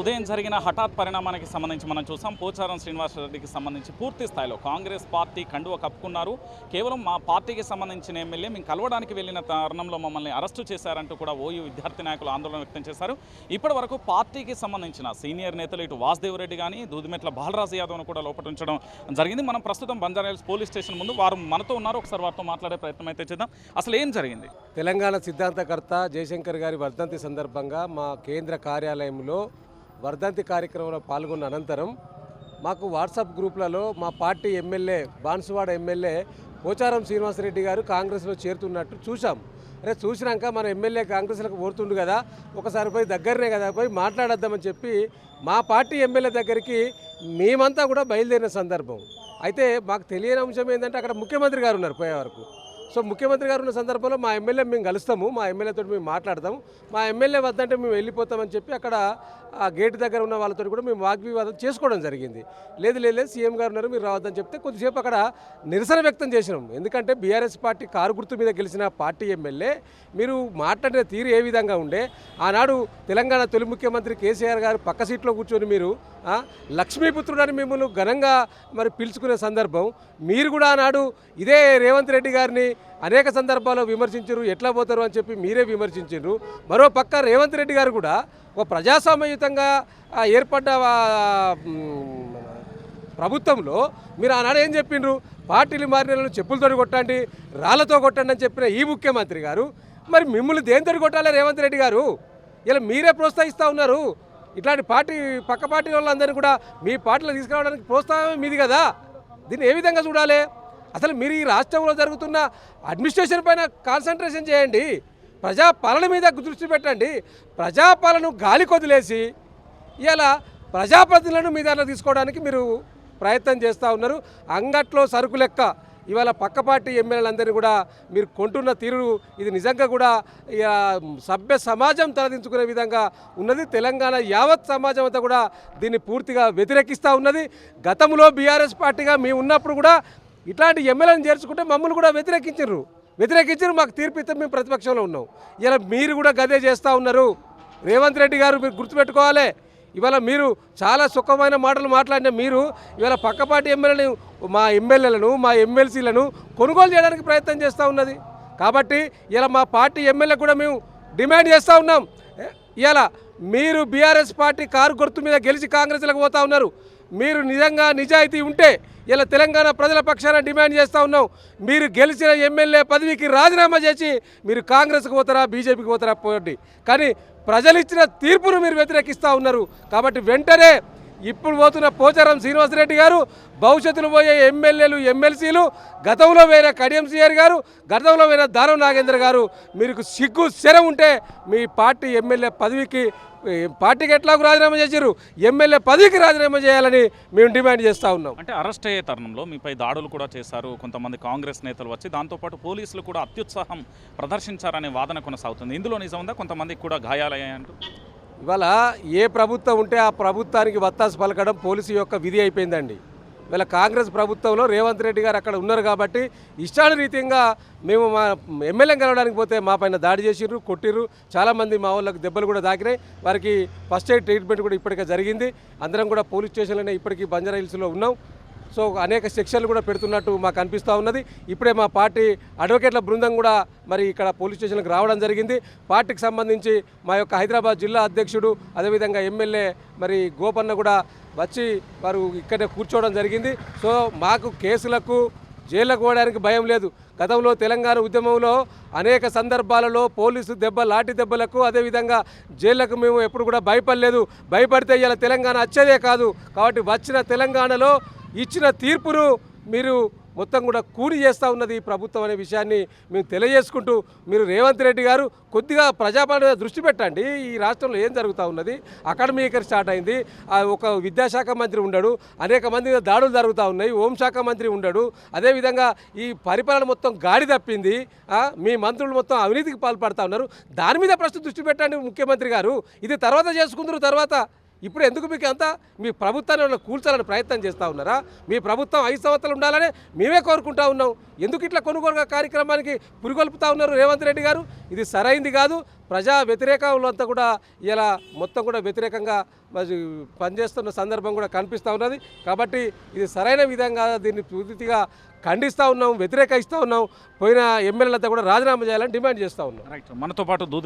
ఉదయం జరిగిన హఠాత్ పరిణామానికి సంబంధించి మనం చూసాం. పోచారం శ్రీనివాసరెడ్డికి సంబంధించి పూర్తి స్థాయిలో కాంగ్రెస్ పార్టీ కండువ కప్పుకున్నారు. కేవలం మా పార్టీకి సంబంధించిన ఎమ్మెల్యే మేము కలవడానికి వెళ్ళిన తరుణంలో మమ్మల్ని అరెస్టు చేశారంటూ కూడా ఓయూ విద్యార్థి నాయకులు ఆందోళన వ్యక్తం చేశారు. ఇప్పటి వరకు పార్టీకి సంబంధించిన సీనియర్ నేతలు ఇటు వాసుదేవ్ రెడ్డి కానీ దూదిమెట్ల బాలరాజు యాదవ్ను కూడా లోపటించడం ఉంచడం జరిగింది. మనం ప్రస్తుతం బంజారాహిల్స్ పోలీస్ స్టేషన్ ముందు వారు మనతో ఉన్నారు. ఒకసారి వారితో మాట్లాడే ప్రయత్నం అయితే చేద్దాం. అసలు ఏం జరిగింది? తెలంగాణ సిద్ధాంతకర్త జయశంకర్ గారి వర్ధంతి సందర్భంగా మా కేంద్ర కార్యాలయంలో వర్ధంతి కార్యక్రమంలో పాల్గొన్న అనంతరం మాకు వాట్సాప్ గ్రూప్లలో మా party MLA Banswada MLA Pocharam Srinivasa Reddy గారు కాంగ్రెస్లో చేరుతున్నట్టు చూసాం అరే చూసినాక మన ఎమ్మెల్యే కాంగ్రెస్లకు ఓడుతుండు కదా ఒకసారి పోయి దగ్గరనే కదా పోయి మాట్లాడద్దామని చెప్పి మా పార్టీ ఎమ్మెల్యే దగ్గరికి మేమంతా కూడా బయలుదేరిన సందర్భం. అయితే మాకు తెలియని అంశం ఏంటంటే అక్కడ ముఖ్యమంత్రి గారు ఉన్నారు పోయే వరకు సో ముఖ్యమంత్రి గారు ఉన్న సందర్భంలో మా ఎమ్మెల్యే మేము కలుస్తాము మా ఎమ్మెల్యేతో మేము మాట్లాడతాము. మా ఎమ్మెల్యే వద్దంటే మేము వెళ్ళిపోతామని చెప్పి అక్కడ ఆ గేట్ దగ్గర ఉన్న వాళ్ళతో కూడా మేము వాగ్వివాదం చేసుకోవడం జరిగింది. లేదు లేదు లేదు సీఎం గారు ఉన్నారు మీరు రావద్దని చెప్తే కొద్దిసేపు అక్కడ నిరసన వ్యక్తం చేసినాం. ఎందుకంటే బీఆర్ఎస్ పార్టీ కారు గుర్తు మీద గెలిచిన పార్టీ ఎమ్మెల్యే మీరు మాట్లాడిన తీరు ఏ విధంగా ఉండే ఆనాడు తెలంగాణ తొలి ముఖ్యమంత్రి కేసీఆర్ గారు పక్క సీట్లో కూర్చొని మీరు లక్ష్మీపుత్రుడని మిమ్మల్ని ఘనంగా మరి పిలుచుకునే సందర్భం మీరు కూడా ఆనాడు ఇదే రేవంత్ రెడ్డి గారిని అనేక సందర్భాల్లో విమర్శించారు ఎట్లా పోతారు అని చెప్పి మీరే విమర్శించారు. మరో పక్క రేవంత్ రెడ్డి గారు కూడా ఒక ప్రజాస్వామ్యయుతంగా ఏర్పడ్డ ప్రభుత్వంలో మీరు ఆనాడు ఏం చెప్పిండ్రు? పార్టీలు మారిన చెప్పులతో కొట్టండి రాళ్ళతో కొట్టండి అని చెప్పిన ఈ ముఖ్యమంత్రి గారు మరి మిమ్మల్ని దేనితో కొట్టాలి రేవంత్ రెడ్డి గారు? ఇలా మీరే ప్రోత్సహిస్తూ ఉన్నారు. ఇట్లాంటి పార్టీ పక్క పార్టీ వాళ్ళందరినీ కూడా మీ పార్టీలో తీసుకురావడానికి ప్రోత్సాహం మీది కదా. దీన్ని ఏ విధంగా చూడాలి? అసలు మీరు ఈ రాష్ట్రంలో జరుగుతున్న అడ్మినిస్ట్రేషన్ పైన కాన్సన్ట్రేషన్ చేయండి. ప్రజాపాలన మీద దృష్టి పెట్టండి. ప్రజాపాలన గాలి కొదిలేసి ఇలా ప్రజాప్రతినిధులను మీ దాంట్లో తీసుకోవడానికి మీరు ప్రయత్నం చేస్తూ ఉన్నారు. అంగట్లో సరుకు లెక్క ఇవాళ పక్క పార్టీ ఎమ్మెల్యేలందరినీ కూడా మీరు కొంటున్న తీరు ఇది నిజంగా కూడా ఇక సభ్య సమాజం తలదించుకునే విధంగా ఉన్నది. తెలంగాణ యావత్ సమాజం అంతా కూడా దీన్ని పూర్తిగా వ్యతిరేకిస్తూ ఉన్నది. గతంలో బీఆర్ఎస్ పార్టీగా మేము ఉన్నప్పుడు కూడా ఇట్లాంటి ఎమ్మెల్యేలను చేర్చుకుంటే మమ్మల్ని కూడా వ్యతిరేకించారు. వ్యతిరేకించరు మాకు తీర్పు ఇస్తే మేము ప్రతిపక్షంలో ఉన్నాం. ఇలా మీరు కూడా గదే చేస్తూ ఉన్నారు. రేవంత్ రెడ్డి గారు మీరు గుర్తుపెట్టుకోవాలి. ఇవాళ మీరు చాలా సుఖమైన మాటలు మాట్లాడిన మీరు ఇవాళ పక్కపాటి ఎమ్మెల్యేలను మా ఎమ్మెల్యేలను మా ఎమ్మెల్సీలను కొనుగోలు చేయడానికి ప్రయత్నం చేస్తూ ఉన్నది. కాబట్టి ఇలా మా పార్టీ ఎమ్మెల్యే కూడా మేము డిమాండ్ చేస్తూ ఉన్నాం. ఇలా మీరు బీఆర్ఎస్ పార్టీ కారు గుర్తు మీద గెలిచి కాంగ్రెస్లకు పోతా ఉన్నారు. మీరు నిజంగా నిజాయితీ ఉంటే ఇలా తెలంగాణ ప్రజల పక్షాన డిమాండ్ చేస్తూ ఉన్నాం మీరు గెలిచిన ఎమ్మెల్యే పదవికి రాజీనామా చేసి మీరు కాంగ్రెస్కి పోతారా బీజేపీకి పోతారా పోండి. కానీ ప్రజలు ఇచ్చిన తీర్పును మీరు వ్యతిరేకిస్తూ ఉన్నారు. కాబట్టి వెంటనే ఇప్పుడు పోతున్న పోచారం శ్రీనివాసరెడ్డి గారు భవిష్యత్తులో పోయే ఎమ్మెల్యేలు ఎమ్మెల్సీలు గతంలో వేరే కడియంసీఆర్ గారు గతంలో వేరే దానం నాగేంద్ర గారు మీకు సిగ్గు శరం ఉంటే మీ పార్టీ ఎమ్మెల్యే పదవికి పార్టీకి ఎట్లాగూ రాజీనామా చేశారు ఎమ్మెల్యే పదవికి రాజీనామా చేయాలని మేము డిమాండ్ చేస్తూ ఉన్నాం. అంటే అరెస్ట్ అయ్యే తరుణంలో మీపై దాడులు కూడా చేశారు కొంతమంది కాంగ్రెస్ నేతలు వచ్చి దాంతోపాటు పోలీసులు కూడా అత్యుత్సాహం ప్రదర్శించారనే వాదన కొనసాగుతుంది. ఇందులో నిజం ఉందా? కొంతమందికి కూడా గాయాలయ్యాయంటూ? ఇవాళ ఏ ప్రభుత్వం ఉంటే ఆ ప్రభుత్వానికి వత్తాసు పలకడం పోలీసు యొక్క విధి అయిపోయిందండి. ఇవాళ కాంగ్రెస్ ప్రభుత్వంలో రేవంత్ రెడ్డి గారు అక్కడ ఉన్నారు కాబట్టి ఇష్టానురీతంగా మేము మా ఎమ్మెల్యే కలవడానికి పోతే మా పైన దాడి చేసిర్రు కొట్టిర్రు. చాలామంది మా వాళ్ళకి దెబ్బలు కూడా దాకినాయి వారికి ఫస్ట్ ఎయిడ్ ట్రీట్మెంట్ కూడా ఇప్పటికే జరిగింది. అందరం కూడా పోలీస్ స్టేషన్లోనే ఇప్పటికీ బంజారా హిల్స్లో ఉన్నాం. సో అనేక శిక్షలు కూడా పెడుతున్నట్టు మాకు అనిపిస్తూ ఉన్నది. ఇప్పుడే మా పార్టీ అడ్వకేట్ల బృందం కూడా మరి ఇక్కడ పోలీస్ స్టేషన్కి రావడం జరిగింది. పార్టీకి సంబంధించి మా యొక్క హైదరాబాద్ జిల్లా అధ్యక్షుడు అదేవిధంగా ఎమ్మెల్యే మరి గోపన్న కూడా వచ్చి వారు ఇక్కడే కూర్చోవడం జరిగింది. సో మాకు కేసులకు జైళ్ళకు పోవడానికి భయం లేదు. గతంలో తెలంగాణ ఉద్యమంలో అనేక సందర్భాలలో పోలీసు దెబ్బ లాఠీ దెబ్బలకు అదేవిధంగా జైళ్ళకు మేము ఎప్పుడు కూడా భయపడలేదు. భయపడితే ఇలా తెలంగాణ వచ్చేదే కాదు. కాబట్టి వచ్చిన తెలంగాణలో ఇచ్చిన తీర్పును మీరు మొత్తం కూడా కూలి చేస్తూ ఉన్నది ఈ ప్రభుత్వం అనే విషయాన్ని మేము తెలియజేసుకుంటూ మీరు రేవంత్ రెడ్డి గారు కొద్దిగా ప్రజాపాలన దృష్టి పెట్టండి. ఈ రాష్ట్రంలో ఏం జరుగుతూ ఉన్నది? అకాడమీ ఇక్కడ స్టార్ట్ అయింది. ఒక విద్యాశాఖ మంత్రి ఉండడు. అనేక మంది దాడులు జరుగుతూ ఉన్నాయి. హోంశాఖ మంత్రి ఉండడు. అదేవిధంగా ఈ పరిపాలన మొత్తం గాడి తప్పింది. మీ మంత్రులు మొత్తం అవినీతికి పాల్పడుతూ ఉన్నారు. దాని మీద ప్రస్తుతం దృష్టి పెట్టండి ముఖ్యమంత్రి గారు. ఇది తర్వాత చేసుకుందరు తర్వాత ఇప్పుడు ఎందుకు మీకు అంతా? మీ ప్రభుత్వాన్ని కూల్చాలని ప్రయత్నం చేస్తూ ఉన్నారా? మీ ప్రభుత్వం ఐదు సంవత్సరాలు ఉండాలని మేమే కోరుకుంటా ఉన్నాం. ఎందుకు ఇట్లా కొనుగోలు కార్యక్రమానికి పురిగొల్పుతా ఉన్నారు రేవంత్ రెడ్డి గారు? ఇది సరైంది కాదు. ప్రజా వ్యతిరేకంలో కూడా ఇలా మొత్తం కూడా వ్యతిరేకంగా మరి పనిచేస్తున్న సందర్భం కూడా కనిపిస్తూ ఉన్నది. కాబట్టి ఇది సరైన విధంగా దీన్ని పూర్తిగా ఖండిస్తూ ఉన్నాం వ్యతిరేకిస్తూ ఉన్నాం. పోయిన ఎమ్మెల్యేలంతా కూడా రాజీనామా చేయాలని డిమాండ్ చేస్తూ ఉన్నాం. మనతో పాటు దూదుమే